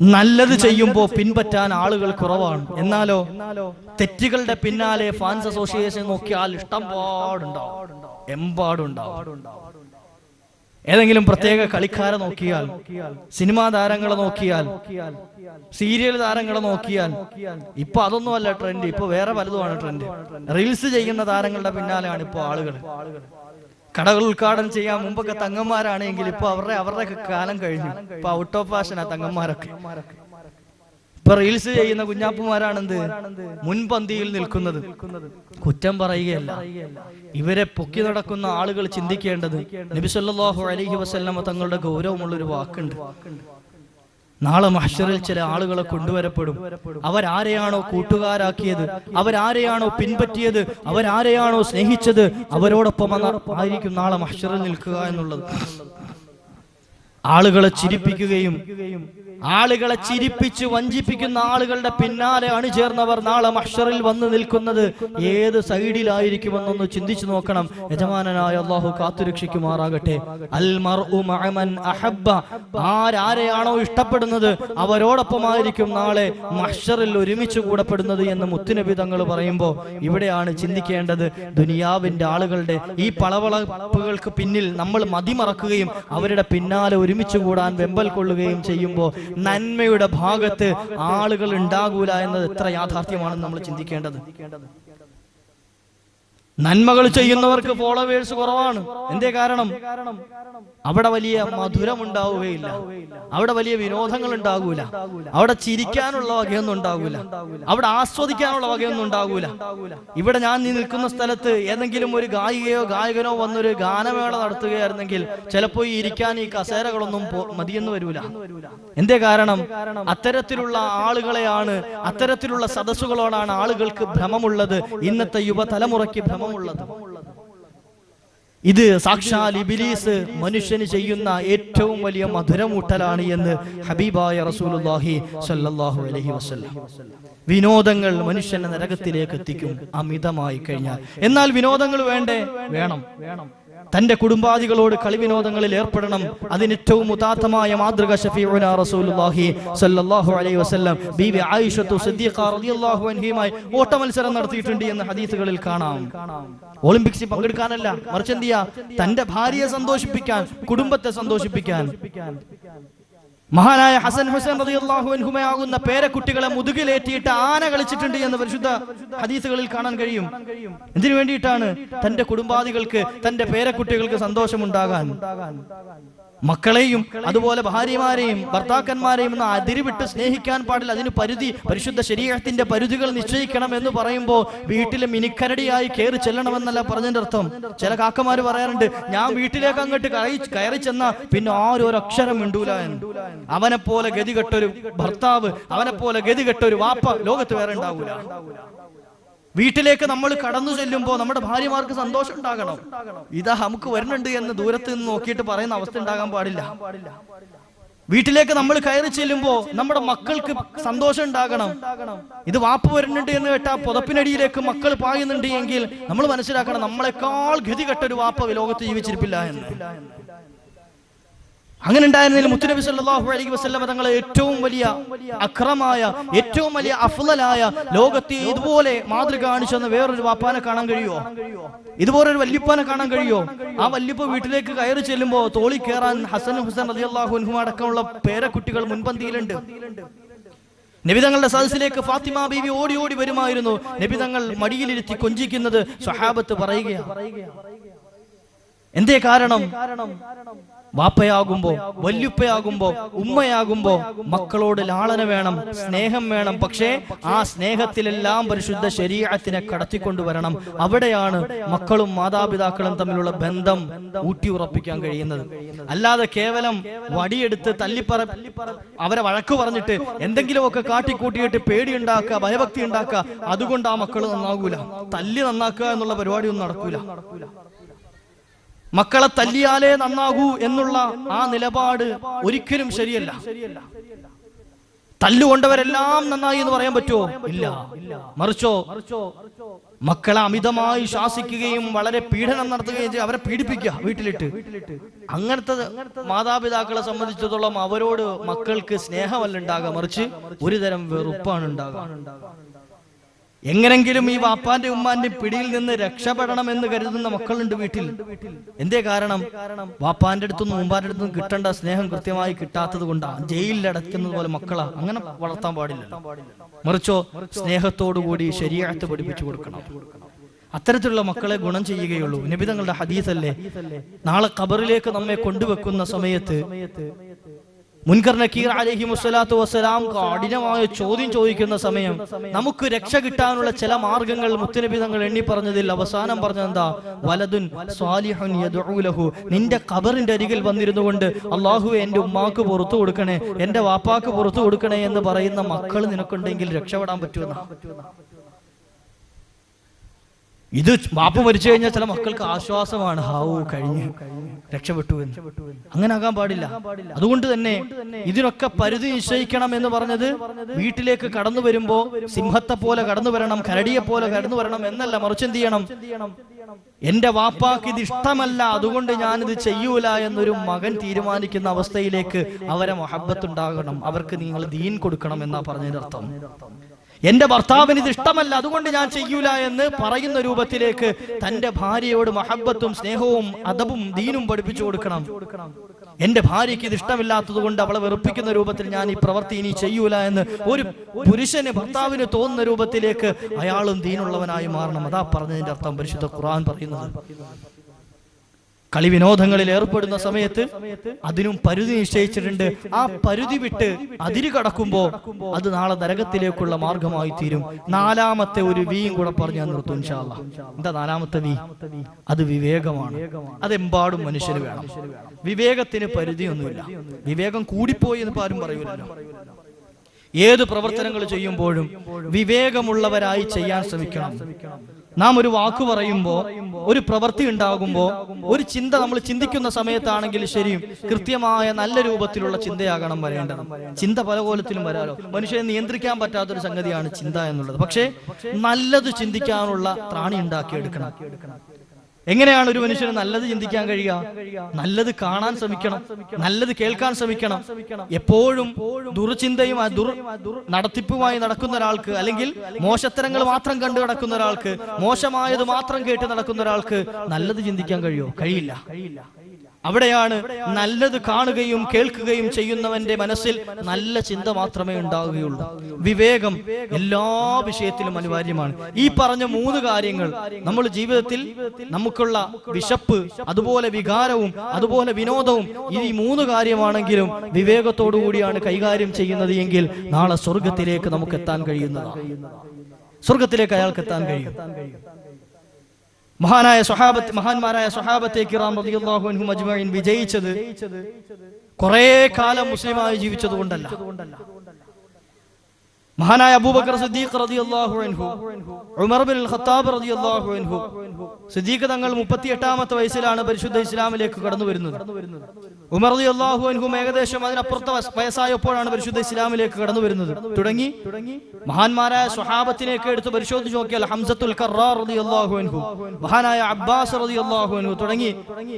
നല്ലത് ചെയ്യുമ്പോൾ പിൻപറ്റാൻ ആളുകൾ കുറവാണ്. എന്നാലോ? തെറ്റുകളുടെ പിന്നാലെ ഫാൻസ് അസോസിയേഷൻ നോക്കിയാൽ ഇഷ്ടം പാടുണ്ടാവും. എമ്പാടുണ്ടാവും. ഏതെങ്കിലും പ്രത്യേക കളിക്കാരെ നോക്കിയാൽ സിനിമാ താരങ്ങളെ നോക്കിയാൽ സീരിയൽ താരങ്ങളെ നോക്കിയാൽ ഇപ്പൊ അതൊന്നും അല്ല ട്രെൻഡ്. ഇപ്പൊ വേറെ പലതുമാണ് ട്രെൻഡ്. റീൽസ് ചെയ്യുന്ന താരങ്ങളുടെ പിന്നാലെയാണ് ഇപ്പൊ ആളുകൾ. കടകൾ ഉദ്ഘാടനം ചെയ്യാൻ മുമ്പൊക്കെ തങ്ങന്മാരാണെങ്കിൽ ഇപ്പൊ അവരുടെ അവരുടെ കാലം കഴിഞ്ഞു. ഇപ്പൊ ഔട്ട് ഓഫ് ഫാഷനാ തങ്ങന്മാരൊക്കെ. ഇപ്പൊ റീൽസ് ചെയ്യുന്ന കുഞ്ഞാപ്പുമാരാണെന്ത്? മുൻപന്തിയിൽ നിൽക്കുന്നത്. കുറ്റം പറയുകയല്ല. ഇവരെ പൊക്കി നടക്കുന്ന ആളുകൾ ചിന്തിക്കേണ്ടത് നബിസല്ലാഹു അലഹി വസല്ലമ തങ്ങളുടെ ഗൗരവമുള്ള ഗൗരവമുള്ളൊരു വാക്കുണ്ട്. നാളെ മഹ്ഷറിൽ ചില ആളുകളെ കൊണ്ടുവരപ്പെടും. അവരാരെയാണോ കൂട്ടുകാരാക്കിയത്? അവരാരെയാണോ പിൻപറ്റിയത്? അവരാരെയാണോ സ്നേഹിച്ചത്? അവരോടൊപ്പം ആയിരിക്കും നാളെ മഹ്ഷറിൽ നിൽക്കുക എന്നുള്ളത്. ആളുകളെ ചിരിപ്പിക്കുകയും ആളുകളെ ചിരിപ്പിച്ച് വഞ്ചിപ്പിക്കുന്ന ആളുകളുടെ പിന്നാലെ അണിചേർന്നവർ നാളെ മഷറിൽ വന്നു നിൽക്കുന്നത് ഏത് സൈഡിലായിരിക്കുമെന്നൊന്ന് ചിന്തിച്ചു നോക്കണം. യജമാനനായ അള്ളാഹു കാത്തുരക്ഷിക്കുമാറാകട്ടെ. അഹബ്ബ. ആരാരെയാണോ ഇഷ്ടപ്പെടുന്നത് അവരോടൊപ്പമായിരിക്കും നാളെ മഷറിൽ ഒരുമിച്ച് കൂടപ്പെടുന്നത് എന്ന് മുത്തുനബി തങ്ങൾ പറയുമ്പോൾ ഇവിടെയാണ് ചിന്തിക്കേണ്ടത്. ദുനിയാവിന്റെ ആളുകളുടെ ഈ പളവളപ്പുകൾക്ക് പിന്നിൽ നമ്മൾ മതിമറക്കുകയും അവരുടെ പിന്നാലെ ഒരുമിച്ച് കൂടാൻ വെമ്പൽ കൊള്ളുകയും ചെയ്യുമ്പോൾ നന്മയുടെ ഭാഗത്ത് ആളുകൾ ഉണ്ടാകൂല എന്നത് എത്ര യാഥാർത്ഥ്യമാണെന്ന് നമ്മൾ ചിന്തിക്കേണ്ടത്. നന്മകൾ ചെയ്യുന്നവർക്ക് ഫോളോവേഴ്സ് കുറവാണ്. എന്തേ കാരണം? അവിടെ വലിയ മധുരം ഉണ്ടാവുകയില്ല അവിടെ വലിയ വിനോദങ്ങൾ ഉണ്ടാകൂല അവിടെ ചിരിക്കാനുള്ള വകയൊന്നും ഉണ്ടാകൂല. അവിടെ ആസ്വദിക്കാനുള്ള വകയൊന്നും ഉണ്ടാകൂല. ഇവിടെ ഞാൻ നീ നിൽക്കുന്ന സ്ഥലത്ത് ഏതെങ്കിലും ഒരു ഗായികയോ ഗായകനോ വന്നൊരു ഗാനമേള നടത്തുകയായിരുന്നെങ്കിൽ ചിലപ്പോൾ ഈ ഇരിക്കാൻ ഈ കസേരകളൊന്നും മതിയെന്ന് വരൂല. എന്തേ കാരണം? അത്തരത്തിലുള്ള ആളുകളെയാണ് അത്തരത്തിലുള്ള സദസ്സുകളോടാണ് ആളുകൾക്ക് ഭ്രമമുള്ളത്. ഇന്നത്തെ യുവതലമുറയ്ക്ക് ഭ്രമമുള്ളത്. ഇത് സാക്ഷാൽ ഇബിലീസ് മനുഷ്യന് ചെയ്യുന്ന ഏറ്റവും വലിയ മധുരമൂട്ടലാണ് എന്ന് ഹബീബായ റസൂലുല്ലാഹി സ്വല്ലല്ലാഹു അലൈഹി വസല്ലം. വിനോദങ്ങൾ മനുഷ്യനെ നരകത്തിലേക്ക് എത്തിക്കും അമിതമായി കഴിഞ്ഞാൽ. എന്നാൽ വിനോദങ്ങൾ വേണ്ടേ? വേണം. വേണം. തന്റെ കുടുംബാദികളോട് കളി വിനോദങ്ങളിൽ ഏർപ്പെടണം. അതിന് ഏറ്റവും ഉദാത്തമായ മാതൃക ഷഫീഉന റസൂലുള്ളാഹി അലൈഹി വസല്ലം. ബീവി ആയിഷത്തു സിദ്ദീഖ റളിയല്ലാഹു അൻഹയുമായി ഓട്ടമത്സരം നടത്തിയിട്ടുണ്ട് എന്ന് ഹദീസുകളിൽ കാണാം. ഒളിമ്പിക്സിൽ പങ്കെടുക്കാനല്ല മറിച്ച് എന്ത് ചെയ്യാ? തന്റെ ഭാര്യയെ സന്തോഷിപ്പിക്കാൻ കുടുംബത്തെ സന്തോഷിപ്പിക്കാൻ. മഹാനായ ഹസൻ ഹുസൈൻ റളിയല്ലാഹു അൻഹുമയാകുന്ന പേരക്കുട്ടികളെ മുതുകിലേറ്റിയിട്ട് ആന കളിച്ചിട്ടുണ്ട് എന്ന് പരിശുദ്ധ ഹദീസുകളിൽ കാണാൻ കഴിയും. എന്തിനു വേണ്ടിയിട്ടാണ്? തന്റെ കുടുംബാദികൾക്ക് തന്റെ പേരക്കുട്ടികൾക്ക് സന്തോഷമുണ്ടാകാൻ. മക്കളെയും അതുപോലെ ഭാര്യമാരെയും ഭർത്താക്കന്മാരെയും ഒന്ന് അതിരുവിട്ട് സ്നേഹിക്കാൻ പാടില്ല. അതിന് പരിധി പരിശുദ്ധ ശരീരത്തിന്റെ പരിധികൾ നിശ്ചയിക്കണം എന്ന് പറയുമ്പോൾ വീട്ടിലെ മിനിക്കരടിയായി കയറി ചെല്ലണമെന്നല്ല പറഞ്ഞതിന്റെ അർത്ഥം. ചില കാക്കമാര് പറയാറുണ്ട് ഞാൻ വീട്ടിലേക്ക് അങ്ങോട്ട് കയറി കയറി ചെന്ന പിന്നെ ആരും ഒരു അക്ഷരം മിണ്ടൂല അവനെ പോലെ ഗതികെട്ടൊരു ഭർത്താവ് അവനെ പോലെ ഗതികെട്ടൊരു വാപ്പ ലോകത്ത് വേറെ ഉണ്ടാവൂല. വീട്ടിലേക്ക് നമ്മൾ കടന്നു ചെല്ലുമ്പോൾ നമ്മുടെ ഭാര്യമാർക്ക് സന്തോഷം ഉണ്ടാകണം. ഇതാ നമുക്ക് വരുന്നുണ്ട് എന്ന് ദൂരത്ത് നിന്ന് നോക്കിയിട്ട് പറയുന്ന അവസ്ഥ ഉണ്ടാകാൻ പാടില്ല. വീട്ടിലേക്ക് നമ്മൾ കയറി ചെല്ലുമ്പോൾ നമ്മുടെ മക്കൾക്ക് സന്തോഷം ഉണ്ടാകണം. ഇത് വാപ്പ് വരുന്നുണ്ട് എന്ന് കേട്ടാ പുതപ്പിനടിയിലേക്ക് മക്കൾ പായുന്നുണ്ട് എങ്കിൽ നമ്മൾ മനസ്സിലാക്കണം നമ്മളെക്കാൾ ഗതികെട്ടൊരു വാപ്പ ലോകത്ത് ജീവിച്ചിരിപ്പില്ല എന്ന്. അങ്ങനെ ഉണ്ടായിരുന്നതിൽ മുത്തുനബി സല്ലാഹു അലൈഹി വസല്ലമ തങ്ങളെ ഏറ്റവും വലിയ അക്രമായ ഏറ്റവും വലിയ അഫ്ലലായ ലോകത്തെ ഇതുപോലെ മാതൃക തന്ന വേറൊരു വാപ്പാനെ കാണാൻ കഴിയുമോ ഇതുപോലെ ഒരു വല്യപ്പാനെ കാണാൻ കഴിയുമോ ആ വല്യപ്പ വീട്ടിലേക്ക് കയറി ചെല്ലുമ്പോ തോളി കയറാൻ ഹസൻ ഹുസൻ റളിയല്ലാഹു അൻഹു അടക്കമുള്ള പേരക്കുട്ടികൾ മുൻപന്തിയിലുണ്ട്. നബിതങ്ങളുടെ സദസ്സിലേക്ക് ഫാത്തിമ ബീവി ഓടി ഓടി വരുമായിരുന്നു. നബിതങ്ങൾ മടിയിലിരുത്തി കൊഞ്ചിക്കുന്നത് സ്വഹാബത്ത് പറയുകയാണ്. എന്തേ കാരണം? വാപ്പയാകുമ്പോ വല്യുപ്പയാകുമ്പോ ഉമ്മയാകുമ്പോ മക്കളോട് ലാളന വേണം സ്നേഹം വേണം. പക്ഷേ ആ സ്നേഹത്തിലെല്ലാം പരിശുദ്ധ ശരീരത്തിനെ കടത്തിക്കൊണ്ടുവരണം. അവിടെയാണ് മക്കളും മാതാപിതാക്കളും തമ്മിലുള്ള ബന്ധം ഊട്ടിയുറപ്പിക്കാൻ കഴിയുന്നത്. അല്ലാതെ കേവലം വടിയെടുത്ത് തല്ലിപ്പറ അവരെ വഴക്ക് പറഞ്ഞിട്ട് എന്തെങ്കിലുമൊക്കെ കാട്ടിക്കൂട്ടിയിട്ട് പേടി ഉണ്ടാക്കുക ഭയഭക്തി ഉണ്ടാക്കുക. അതുകൊണ്ട് ആ മക്കൾ നന്നാകൂല തല്ലി നന്നാക്കുക എന്നുള്ള പരിപാടിയൊന്നും നടക്കൂല. മക്കളെ തല്ലിയാലേ നന്നാകൂ എന്നുള്ള ആ നിലപാട് ഒരിക്കലും ശരിയല്ല. തല്ലുകൊണ്ടവരെല്ലാം നന്നായി എന്ന് പറയാൻ പറ്റുമോ? ഇല്ല. മറിച്ചോ മക്കളെ അമിതമായി ശാസിക്കുകയും വളരെ പീഡനം നടത്തുകയും ചെയ്യും അവരെ പീഡിപ്പിക്കുക വീട്ടിലിട്ട്. അങ്ങനത്തെ മാതാപിതാക്കളെ സംബന്ധിച്ചിടത്തോളം അവരോട് മക്കൾക്ക് സ്നേഹമല്ല ഉണ്ടാകുക. മറിച്ച് ഒരുതരം വെറുപ്പാണ് ഉണ്ടാകുക. എങ്ങനെങ്കിലും ഈ വാപ്പാന്റെ ഉമ്മാന്റെ പിടിയിൽ നിന്ന് രക്ഷപ്പെടണം എന്ന് കരുതുന്ന മക്കളുണ്ട് വീട്ടിൽ. എന്തേ കാരണം? വാപ്പാന്റെ അടുത്തുനിന്ന് ഉമ്മാന്റെ അടുത്തുനിന്ന് കിട്ടേണ്ട സ്നേഹം കൃത്യമായി കിട്ടാത്തത് കൊണ്ടാണ് ജയിലിൽ അടയ്ക്കുന്നത് പോലെ മക്കളാ. അങ്ങനെ വളർത്താൻ പാടില്ല മറിച്ചോ സ്നേഹത്തോടുകൂടി ശരിയായിട്ട് പഠിപ്പിച്ചു കൊടുക്കണം. അത്തരത്തിലുള്ള മക്കളെ ഗുണം ചെയ്യുകയുള്ളൂ. നിബിതങ്ങളുടെ ഹദീസല്ലേ? നാളെ ഖബറിലേക്ക് നമ്മെ കൊണ്ടുവെക്കുന്ന സമയത്ത് മുൻകർ നക്കീർ അലഹി മുസ്സലാത്തു വസ്സലാം കഠിനമായ ചോദ്യം ചോദിക്കുന്ന സമയം നമുക്ക് രക്ഷ കിട്ടാനുള്ള ചില മാർഗങ്ങൾ മുത്തുനബിതങ്ങൾ എണ്ണി പറഞ്ഞതിൽ അവസാനം പറഞ്ഞെന്താ വലതുൻ സ്വാലിഹുൻ നിന്റെ കബറിന്റെ അരികിൽ വന്നിരുന്നു കൊണ്ട് അള്ളാഹു എന്റെ ഉമ്മാക്ക് പുറത്തു കൊടുക്കണേ എന്റെ വാപ്പാക്ക് പുറത്തു കൊടുക്കണേ എന്ന് പറയുന്ന മക്കൾ നിനക്കുണ്ടെങ്കിൽ രക്ഷപ്പെടാൻ പറ്റുമെന്ന? ഇത് ബാപ്പ മരിച്ചു കഴിഞ്ഞാൽ ചില മക്കൾക്ക് ആശ്വാസമാണ്. ഹാവു കഴിഞ്ഞു. രക്ഷപ്പെട്ടു എന്ന്. അങ്ങനെ ആകാൻ പാടില്ല. അതുകൊണ്ട് തന്നെ ഇതിനൊക്കെ പരിധി നിശ്ചയിക്കണം എന്ന് പറഞ്ഞത് വീട്ടിലേക്ക് കടന്നു വരുമ്പോ സിംഹത്തെ പോലെ കടന്നു വരണം കരടിയെ പോലെ കടന്നു വരണം എന്നല്ല. മറിച്ച് എന്ത് ചെയ്യണം? എന്റെ വാപ്പാക്ക് ഇത് ഇഷ്ടമല്ല. അതുകൊണ്ട് ഞാൻ ഇത് ചെയ്യൂല എന്നൊരു മകൻ തീരുമാനിക്കുന്ന അവസ്ഥയിലേക്ക് അവരെ മൊഹബത്തുണ്ടാകണം അവർക്ക് നിങ്ങൾ ദീൻ കൊടുക്കണം എന്നാ പറഞ്ഞതിന്റെ അർത്ഥം. എന്റെ ഭർത്താവിന് ഇത് ഇഷ്ടമല്ല അതുകൊണ്ട് ഞാൻ ചെയ്യൂല എന്ന് പറയുന്ന രൂപത്തിലേക്ക് തന്റെ ഭാര്യയോട് മഹബത്തും സ്നേഹവും അദബും ദീനും പഠിപ്പിച്ചു കൊടുക്കണം. എന്റെ ഭാര്യയ്ക്ക് ഇത് ഇഷ്ടമില്ലാത്തത് കൊണ്ട് അവളെ വെറുപ്പിക്കുന്ന രൂപത്തിൽ ഞാൻ ഈ പ്രവൃത്തി ഇനി ചെയ്യൂല എന്ന് ഒരു പുരുഷന് ഭർത്താവിന് തോന്നുന്ന രൂപത്തിലേക്ക് അയാളും ദീനുള്ളവനായി മാറണം. അതാ പറഞ്ഞതിന്റെ അർത്ഥം പരിശുദ്ധ ഖുർആൻ പറയുന്നത്. കളി വിനോദങ്ങളിൽ ഏർപ്പെടുന്ന സമയത്ത് അതിനും പരിധി നിശ്ചയിച്ചിട്ടുണ്ട്. ആ പരിധി വിട്ട് അതിര് കടക്കുമ്പോ അത് നാളെ നരകത്തിലേക്കുള്ള മാർഗമായി തീരും. നാലാമത്തെ ഒരു വീയും കൂടെ പറഞ്ഞു നിർത്തും എന്താ നാലാമത്തെ വീ? അത് വിവേകമാണ്. അതെമ്പാടും മനുഷ്യന് വേണം. വിവേകത്തിന് പരിധിയൊന്നുമില്ല. വിവേകം കൂടിപ്പോയി എന്ന് ആരും പറയൂലല്ലോ. ഏത് പ്രവർത്തനങ്ങൾ ചെയ്യുമ്പോഴും വിവേകമുള്ളവരായി ചെയ്യാൻ ശ്രമിക്കണം. നാം ഒരു വാക്ക് പറയുമ്പോ ഒരു പ്രവൃത്തി ഉണ്ടാകുമ്പോ ഒരു ചിന്ത നമ്മൾ ചിന്തിക്കുന്ന സമയത്താണെങ്കിൽ ശരിയും കൃത്യമായ നല്ല രൂപത്തിലുള്ള ചിന്തയാകണം വരേണ്ടത്. ചിന്ത പല കോലത്തിലും വരാലോ. മനുഷ്യനെ നിയന്ത്രിക്കാൻ പറ്റാത്തൊരു സംഗതിയാണ് ചിന്ത എന്നുള്ളത്. പക്ഷേ നല്ലത് ചിന്തിക്കാനുള്ള ത്രാണി ഉണ്ടാക്കിയെടുക്കണം. എങ്ങനെയാണ് ഒരു മനുഷ്യന് നല്ലത് ചിന്തിക്കാൻ കഴിയുക? നല്ലത് കാണാൻ ശ്രമിക്കണം. നല്ലത് കേൾക്കാൻ ശ്രമിക്കണം. എപ്പോഴും ദുർചിന്തയും നടത്തിപ്പുമായി നടക്കുന്ന ഒരാൾക്ക് അല്ലെങ്കിൽ മോശത്തരങ്ങൾ മാത്രം കണ്ടു നടക്കുന്ന ഒരാൾക്ക് മോശമായത് മാത്രം കേട്ട് നടക്കുന്ന ഒരാൾക്ക് നല്ലത് ചിന്തിക്കാൻ കഴിയുമോ? കഴിയില്ല. അവിടെയാണ് നല്ലത് കാണുകയും കേൾക്കുകയും ചെയ്യുന്നവന്റെ മനസ്സിൽ നല്ല ചിന്ത മാത്രമേ ഉണ്ടാവുകയുള്ളൂ. വിവേകം എല്ലാ വിഷയത്തിലും അനിവാര്യമാണ്. ഈ പറഞ്ഞ മൂന്ന് കാര്യങ്ങൾ നമ്മൾ ജീവിതത്തിൽ നമുക്കുള്ള വിശപ്പ് അതുപോലെ വികാരവും അതുപോലെ വിനോദവും ഈ മൂന്ന് കാര്യമാണെങ്കിലും വിവേകത്തോടു കൂടിയാണ് കൈകാര്യം ചെയ്യുന്നത് എങ്കിൽ നാളെ സ്വർഗത്തിലേക്ക് നമുക്ക് എത്താൻ കഴിയുന്നതാണ്. സ്വർഗത്തിലേക്ക് അയാൾക്ക് എത്താൻ കഴിയും. മഹാനായ സ്വഹാബത്ത് മഹാന്മാരായ സ്വഹാബത്തെ കിറാം അൻഹു അജ്മീൻ വിജയിച്ചത് കുറേ കാലം മുസ്ലിമായി ജീവിച്ചത് കൊണ്ടല്ല മഹാനായ അബൂബക്കർ സിദ്ദീഖ് റളിയല്ലാഹു അൻഹു ഉമർ ബിൻ ഖത്താബ് റളിയല്ലാഹു അൻഹു. സിദ്ദീഖ് തങ്ങൾ 38ാമത്തെ വയസ്സിലാണ് പരിശുദ്ധ ഇസ്ലാമിലേക്ക് കടന്നു വരുന്നത്. ഉമർ റളിയല്ലാഹു അൻഹു ഏകദേശം അതിനപ്പുറത്തെ വയസ്- വയസ്സായപ്പോഴാണ് പരിശുദ്ധ ഇസ്ലാമിലേക്ക് കടന്നു വരുന്നത്. തുടങ്ങി മഹാന്മാരായ സ്വഹാബത്തിനെയൊക്കെ എടുത്ത് പരിശോധിച്ച് നോക്കിയാൽ ഹംസത്തുൽ കറാർ റളിയല്ലാഹു അൻഹു മഹാനായ അബ്ബാസ് റളിയല്ലാഹു അൻഹു. തുടങ്ങി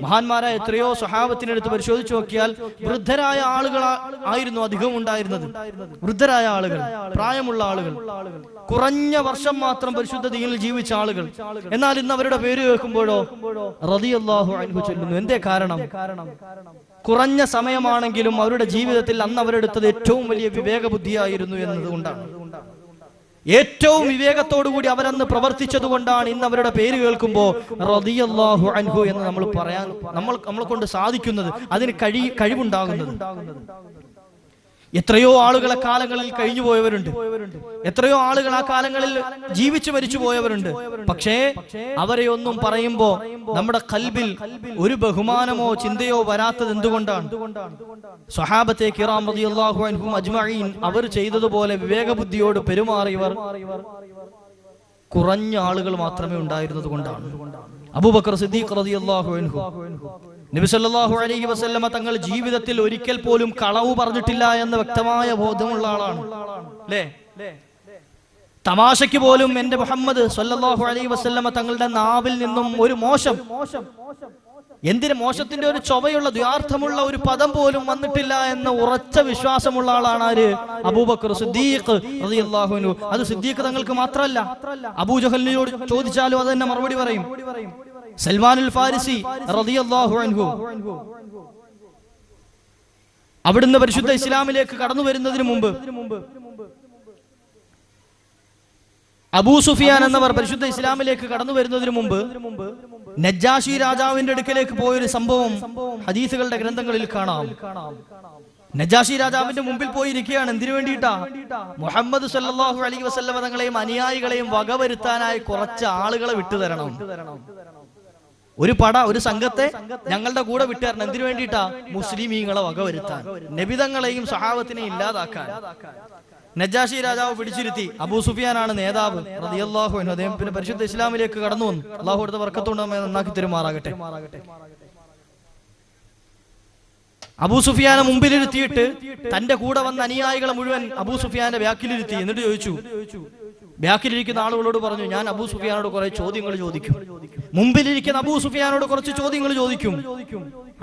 മഹാന്മാരായ എത്രയോ സ്വഹാബത്തിനെ എടുത്ത് പരിശോധിച്ച് നോക്കിയാൽ വൃദ്ധരായ ആളുകൾ ആയിരുന്നു അധികം ഉണ്ടായിരുന്നത്. വൃദ്ധരായ ആളുകൾ പ്രായമുള്ള ആളുകൾ കുറഞ്ഞ വർഷം മാത്രം പരിശുദ്ധ ദീനിൽ ജീവിച്ച ആളുകൾ. എന്നാൽ ഇന്ന് അവരുടെ പേര് കേൾക്കുമ്പോഴോ റളിയല്ലാഹു അൻഹു ചൊല്ലുന്നു. എന്തേ കാരണം? കുറഞ്ഞ സമയമാണെങ്കിലും അവരുടെ ജീവിതത്തിൽ അന്ന് അവരെടുത്തത് ഏറ്റവും വലിയ വിവേക ബുദ്ധിയായിരുന്നു എന്നതുകൊണ്ടാണ്. ഏറ്റവും വിവേകത്തോടുകൂടി അവരന്ന് പ്രവർത്തിച്ചത് കൊണ്ടാണ് ഇന്ന് അവരുടെ പേര് കേൾക്കുമ്പോൾ റളിയല്ലാഹു അൻഹു എന്ന് നമ്മൾ പറയാൻ നമ്മൾ നമ്മളെ കൊണ്ട് സാധിക്കുന്നത് അതിന് കഴി കഴിവുണ്ടാകുന്നത്. എത്രയോ ആളുകളെ കാലങ്ങളിൽ കഴിഞ്ഞു പോയവരുണ്ട്. എത്രയോ ആളുകൾ ആ കാലങ്ങളിൽ ജീവിച്ചു മരിച്ചു പോയവരുണ്ട്. പക്ഷേ അവരെ ഒന്നും പറയുമ്പോ നമ്മുടെ കൽബിൽ ഒരു ബഹുമാനമോ ചിന്തയോ വരാത്തത് എന്തുകൊണ്ടാണ്? സ്വഹാബത്തെ കിറാം അവർ ചെയ്തതുപോലെ വിവേകബുദ്ധിയോട് പെരുമാറിയവർ കുറഞ്ഞ ആളുകൾ മാത്രമേ ഉണ്ടായിരുന്നത് കൊണ്ടാണ് അബൂബക്കർ സിദ്ദീഖ് റളിയല്ലാഹു അൻഹു നബി സല്ലല്ലാഹു അലൈഹി വസല്ലമ തങ്ങൾ ജീവിതത്തിൽ ഒരിക്കൽ പോലും കളവ് പറഞ്ഞിട്ടില്ല എന്ന് വ്യക്തമായ ബോധമുള്ള ആളാണ്. അല്ലേ തമാശയ്ക്ക് പോലും എന്റെ മുഹമ്മദ് സല്ലല്ലാഹു അലൈഹി വസല്ലമ തങ്ങളുടെ നാവിൽ നിന്നും ഒരു മോശം എന്തിന് മോശത്തിന്റെ ഒരു ചൊവയുള്ള ദ്വാർത്ഥമുള്ള ഒരു പദം പോലും വന്നിട്ടില്ല എന്ന ഉറച്ച വിശ്വാസമുള്ള ആളാണ് ആര്? അബൂബക്കർ സിദ്ദീഖ് അത് സിദ്ദീഖ് തങ്ങൾക്ക് മാത്രമല്ല. അബൂജഹലിനോട് ചോദിച്ചാലും അത് തന്നെ മറുപടി പറയും. സൽമാനുൽ ഫാരിസി റളിയല്ലാഹു അൻഹു. അവിടുന്ന് പരിശുദ്ധ ഇസ്ലാമിലേക്ക് കടന്നു വരുന്നതിന് മുമ്പ് അബൂ സുഫിയാൻ എന്നവർ പരിശുദ്ധ ഇസ്ലാമിലേക്ക് കടന്നു വരുന്നതിന് മുമ്പ് നജ്ജാഷി രാജാവിന്റെ അടുക്കലേക്ക് പോയൊരു സംഭവം ഹദീസുകളുടെ ഗ്രന്ഥങ്ങളിൽ കാണാം. നജാഷി രാജാവിന്റെ മുമ്പിൽ പോയിരിക്കുകയാണ്. എന്തിനു വേണ്ടിയിട്ടാ? മുഹമ്മദ് സല്ലാഹു അലൈഹി വസല്ലമ തങ്ങളെയും അനുയായികളെയും വകവരുത്താനായി കുറച്ച് ആളുകളെ വിട്ടുതരണം. ഒരു പട ഒരു സംഘത്തെ ഞങ്ങളുടെ കൂടെ വിട്ടുകാരണം എന്തിനു വേണ്ടിയിട്ടാ? മുസ്ലിമീങ്ങളെ വക വരുത്താൻ. നബിതങ്ങളെയും സഹാബത്തിനെയും ഇല്ലാതാക്കാൻ. നജാഷി രാജാവ് പിടിച്ചിരുത്തി. അബൂ സുഫിയാനാണ് നേതാവ്. അദ്ദേഹം പിന്നെ പരിശുദ്ധ ഇസ്ലാമിലേക്ക് കടന്നു വന്നു. അള്ളാഹു അടുത്ത വർക്കത്തോണ്ട്. നമ്മെ നന്നാക്കി തെരുമാറാകട്ടെ. അബൂ സുഫിയാനെ മുമ്പിലിരുത്തിയിട്ട് തന്റെ കൂടെ വന്ന അനുയായികളെ മുഴുവൻ അബൂ സുഫിയാനെ വ്യാക്കിലിരുത്തി എന്നിട്ട് ചോദിച്ചു ബാക്കിലിരിക്കുന്ന ആളുകളോട് പറഞ്ഞു ഞാൻ അബൂ സുഫിയാനോട് കുറെ ചോദ്യങ്ങൾ ചോദിക്കും. മുമ്പിലിരിക്കുന്ന അബൂ സുഫിയാനോട് കുറച്ച് ചോദ്യങ്ങൾ ചോദിക്കും.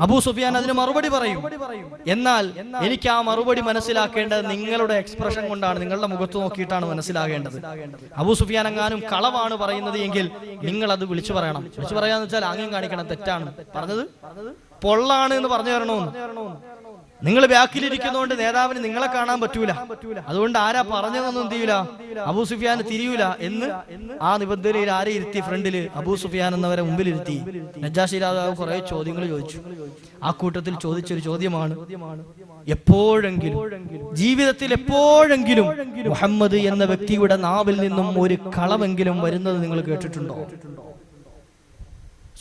അബൂ സുഫിയാൻ അതിന് മറുപടി പറയും. എന്നാൽ എനിക്ക് ആ മറുപടി മനസ്സിലാക്കേണ്ടത് നിങ്ങളുടെ എക്സ്പ്രഷൻ കൊണ്ടാണ് നിങ്ങളുടെ മുഖത്ത് നോക്കിയിട്ടാണ് മനസ്സിലാകേണ്ടത്. അബൂ സുഫിയാൻ എങ്ങാനും കളവാണ് പറയുന്നത് എങ്കിൽ നിങ്ങൾ അത് വിളിച്ചു പറയണം. വിളിച്ചു പറയാന്ന് വെച്ചാൽ ആംഗ്യം കാണിക്കണം തെറ്റാണ്. പറഞ്ഞത്? പൊള്ളാണ് എന്ന് പറഞ്ഞു തരണമെന്ന് നിങ്ങൾ ബാക്കിലിരിക്കുന്നതുകൊണ്ട് നേതാവിന് നിങ്ങളെ കാണാൻ പറ്റൂല. അതുകൊണ്ട് ആരാ പറഞ്ഞതെന്നൊന്നും ചെയ്യൂല അബൂ സുഫിയാൻ തിരിയൂല എന്ന് ആ നിബന്ധനയിൽ ആരെ ഇരുത്തി ഫ്രണ്ടിൽ അബൂ സുഫിയാൻ എന്നവരെ മുമ്പിൽ ഇരുത്തി നജാഷി രാജാവ് കുറെ ചോദ്യങ്ങൾ ചോദിച്ചു. ആ കൂട്ടത്തിൽ ചോദിച്ചൊരു ചോദ്യമാണ്. എപ്പോഴെങ്കിലും ജീവിതത്തിൽ എപ്പോഴെങ്കിലും മുഹമ്മദ് എന്ന വ്യക്തിയുടെ നാവിൽ നിന്നും ഒരു കളവെങ്കിലും വരുന്നത് നിങ്ങൾ കേട്ടിട്ടുണ്ടോ?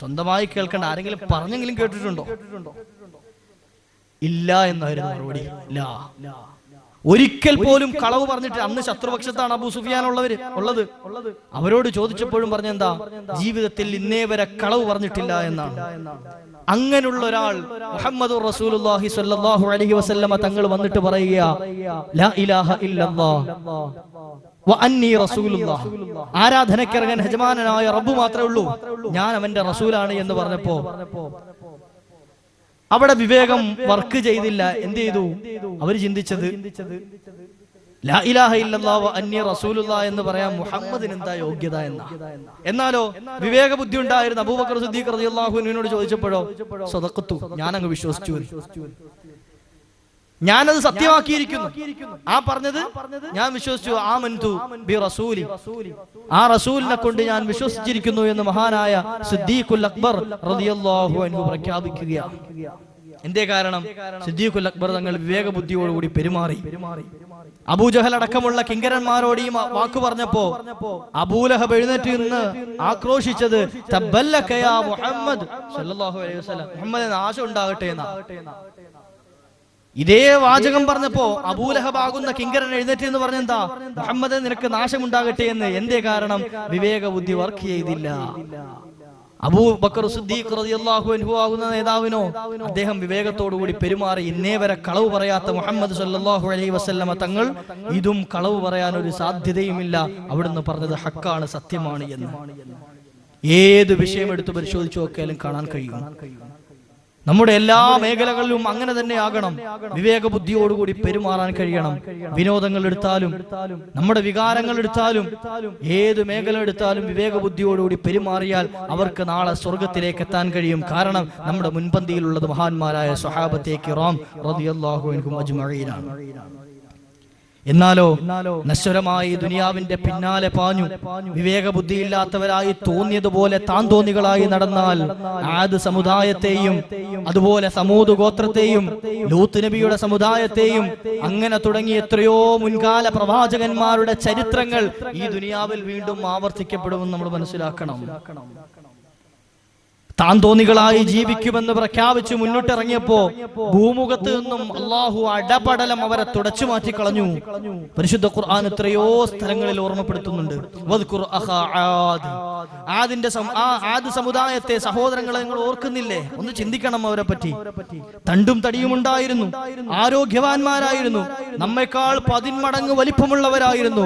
സ്വന്തമായി കേൾക്കേണ്ട ആരെങ്കിലും പറഞ്ഞെങ്കിലും കേട്ടിട്ടുണ്ടോ? ഇല്ല എന്നായിരുന്നു മറുപടി. ഒരിക്കൽ പോലും കളവ് പറഞ്ഞിട്ട് അന്ന് ശത്രുപക്ഷത്താണ് അബൂ സുഫിയാൻ ഉള്ളവര്. ഉള്ളത്. അവരോട് ചോദിച്ചപ്പോഴും പറഞ്ഞെന്താ? ജീവിതത്തിൽ ഇന്നേ വരെ കളവ് പറഞ്ഞിട്ടില്ല എന്നാണ്. അങ്ങനെയുള്ള ഒരാൾ മുഹമ്മദ് റസൂലുള്ളാഹി സ്വല്ലല്ലാഹു അലൈഹി വസല്ലമ തങ്ങൾ വന്നിട്ട് പറയുക ലാ ഇലാഹ ഇല്ലല്ലാഹ് വ അന്നീ റസൂലുള്ളാഹ് ആരാധനക്കിറങ്ങാൻ യജമാനനായ റബ്ബ് മാത്രമേ ഉള്ളൂ. ഞാൻ അവന്റെ റസൂലാണ് എന്ന് പറഞ്ഞപ്പോ അവിടെ വിവേകം വർക്ക് ചെയ്തില്ല. എന്ത് ചെയ്തു? അവർ ചിന്തിച്ചത് റസൂലുള്ള എന്ന് പറയാൻ മുഹമ്മദിന് എന്താ യോഗ്യത എന്ന? എന്നാലോ വിവേക ബുദ്ധി ഉണ്ടായിരുന്ന അബൂബക്കർ സിദ്ദീഖ് റളിയല്ലാഹുവിനോട് ചോദിച്ചപ്പോഴോ സദഖത്തു ഞാൻ അങ്ങ് വിശ്വസിച്ചു. ഞാനത് സത്യമാക്കിയിരിക്കുന്നു. ആ പറഞ്ഞത് ഞാൻ വിശ്വസിച്ചു. ആ മൻതു ബി റസൂലി. ആ റസൂലിനെ കൊണ്ട് ഞാൻ വിശ്വസിച്ചിരിക്കുന്നു എന്ന് മഹാനായ സിദ്ദീഖുൽ അക്ബർ റളിയല്ലാഹു അൻഹു പ്രഖ്യാപിക്കുകയാണ് എന്തേ കാരണം? സിദ്ദീഖുൽ അക്ബർ തങ്ങൾ വിവേക ബുദ്ധിയോടുകൂടി പെരുമാറി അബൂജഹൽ അടക്കമുള്ള കിങ്കരന്മാരോട് ഈ വാക്ക് പറഞ്ഞപ്പോ അബൂലഹബ് എഴുന്നേറ്റ് നിന്ന് ആക്രോശിച്ചത് മുഹമ്മദ് മുഹമ്മദ് നാശം ഉണ്ടാകട്ടെ എന്നാ. ഇതേ വാചകം പറഞ്ഞപ്പോ അബൂലഹബാകുന്ന കിങ്കരൻ എഴുന്നേറ്റ് എന്ന് പറഞ്ഞെന്താ മുഹമ്മദ് നിനക്ക് നാശമുണ്ടാകട്ടെ എന്ന് എന്തേ കാരണം? വിവേക ബുദ്ധി വർക്ക് ചെയ്തില്ല. അബൂബക്കർ സിദ്ദീഖ് റളിയല്ലാഹു അൻഹു ആകുന്ന നേതാവിനോ അദ്ദേഹം വിവേകത്തോടുകൂടി പെരുമാറി ഇന്നേ വരെ കളവ് പറയാത്ത മുഹമ്മദ് സല്ലല്ലാഹു അലൈഹി വസല്ലമ തങ്ങൾ ഇതും കളവ് പറയാൻ ഒരു സാധ്യതയുമില്ല. അവിടുന്ന് പറഞ്ഞത് ഹക്കാണ് സത്യമാണ് എന്ന്. ഏത് വിഷയം എടുത്ത് പരിശോധിച്ചു നോക്കിയാലും കാണാൻ കഴിയും. നമ്മുടെ എല്ലാ മേഖലകളിലും അങ്ങനെ തന്നെ ആകണം. വിവേക ബുദ്ധിയോടുകൂടി പെരുമാറാൻ കഴിയണം. വിനോദങ്ങൾ എടുത്താലും നമ്മുടെ വികാരങ്ങൾ എടുത്താലും ഏത് മേഖല എടുത്താലും വിവേക ബുദ്ധിയോടുകൂടി പെരുമാറിയാൽ അവർക്ക് നാളെ സ്വർഗത്തിലേക്ക് എത്താൻ കഴിയും. കാരണം നമ്മുടെ മുൻപന്തിയിലുള്ളത് മഹാന്മാരായ സ്വഹാബത്തെ കിറാം റളിയല്ലാഹു അൻഹും അജ്മഈനാണ്. എന്നാലോ നശ്വരമായി ദുനിയാവിന്റെ പിന്നാലെ പാഞ്ഞു. വിവേക ബുദ്ധിയില്ലാത്തവരായി തോന്നിയതുപോലെ താൻ തോന്നികളായി നടന്നാൽ ആദ് സമുദായത്തെയും അതുപോലെ സമൂത് ഗോത്രത്തെയും ലൂത്ത് നബിയുടെ സമുദായത്തെയും അങ്ങനെ തുടങ്ങി എത്രയോ മുൻകാല പ്രവാചകന്മാരുടെ ചരിത്രങ്ങൾ ഈ ദുനിയാവിൽ വീണ്ടും ആവർത്തിക്കപ്പെടുമെന്ന് നമ്മൾ മനസ്സിലാക്കണം. താൻ തോന്നികളായി ജീവിക്കുമെന്ന് പ്രഖ്യാപിച്ച് മുന്നിട്ടിറങ്ങിയപ്പോ ഭൂമുഖത്ത് നിന്നും അള്ളാഹു അടപടലം അവരെ തുടച്ചു മാറ്റി കളഞ്ഞു പരിശുദ്ധ ഖുർആൻ എത്രയോ സ്ഥലങ്ങളിൽ ഓർമ്മപ്പെടുത്തുന്നുണ്ട്. ആദിന്റെ ആദ് സമുദായത്തെ സഹോദരങ്ങളെ നിങ്ങൾ ഓർക്കുന്നില്ലേ? ഒന്ന് ചിന്തിക്കണം അവരെ പറ്റി. തണ്ടും തടിയും ഉണ്ടായിരുന്നു. ആരോഗ്യവാന്മാരായിരുന്നു. നമ്മെക്കാൾ പതിന്മടങ്ങ് വലിപ്പമുള്ളവരായിരുന്നു.